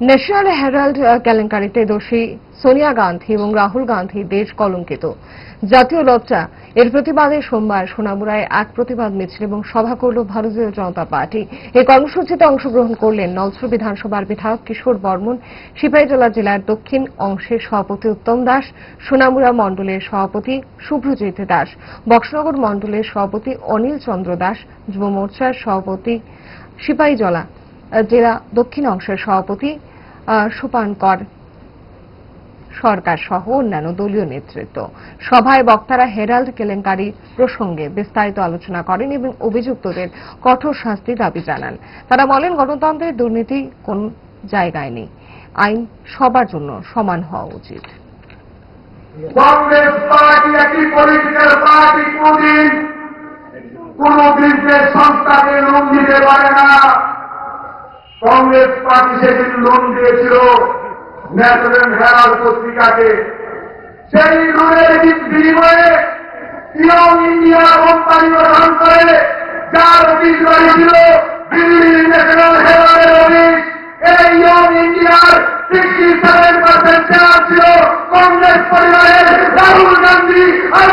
National Herald কেলেঙ্কারিতে দোষী সোনিয়া গান্ধী এবং রাহুল গান্ধী দেশ কলঙ্কিত। জাতীয় লজ্জা, এর প্রতিবাদে সোমবার সোনামুড়ায় এক প্রতিবাদ মিছিল এবং সভা করল ভারতীয় জনতা পার্টি। এই কর্মসূচিতে অংশগ্রহণ করলেন নলছর বিধানসভার বিধায়ক কিশোর বর্মন, সিপাহীজলা জেলার দক্ষিণ অংশের সভাপতি উত্তম দাস, সোনামুড়া মণ্ডলের সভাপতি শুভ্রজিৎ দাস, বক্সনগর মণ্ডলের সভাপতি অনিল চন্দ্র দাস, যুব মোর্চার সভাপতি সিপাহীজলা জেলা দক্ষিণ অংশের সভাপতি সুপানকর সরকার সহ অন্যান্য দলীয় নেতৃত্ব। সভায় বক্তারা হেরাল্ড কেলেঙ্কারি প্রসঙ্গে বিস্তারিত আলোচনা করেন এবং অভিযুক্তদের কঠোর শাস্তি দাবি জানান। তারা বলেন, গণতন্ত্রের দুর্নীতি কোন জায়গায় নেই। আইন সবার জন্য সমান হওয়া উচিত। কোনদিন কোন বিজনেস সংস্থাকে পারে না। কংগ্রেস পার্টি সেদিন লোন দিয়েছিল ন্যাশনাল হেরাল্ড পত্রিকাকে। সেই লোনের বিনিময়ে ইয়ং ইন্ডিয়া কোম্পানি গঠন করে, যার অফিস বাড়ি ছিল দিল্লি ন্যাশনাল হেরাল্ডের অফিস। এই ইয়ং ইন্ডিয়ার সিক্সটি সেভেন পার্সেন্ট ছিল কংগ্রেস পরিবারের রাহুল গান্ধী আর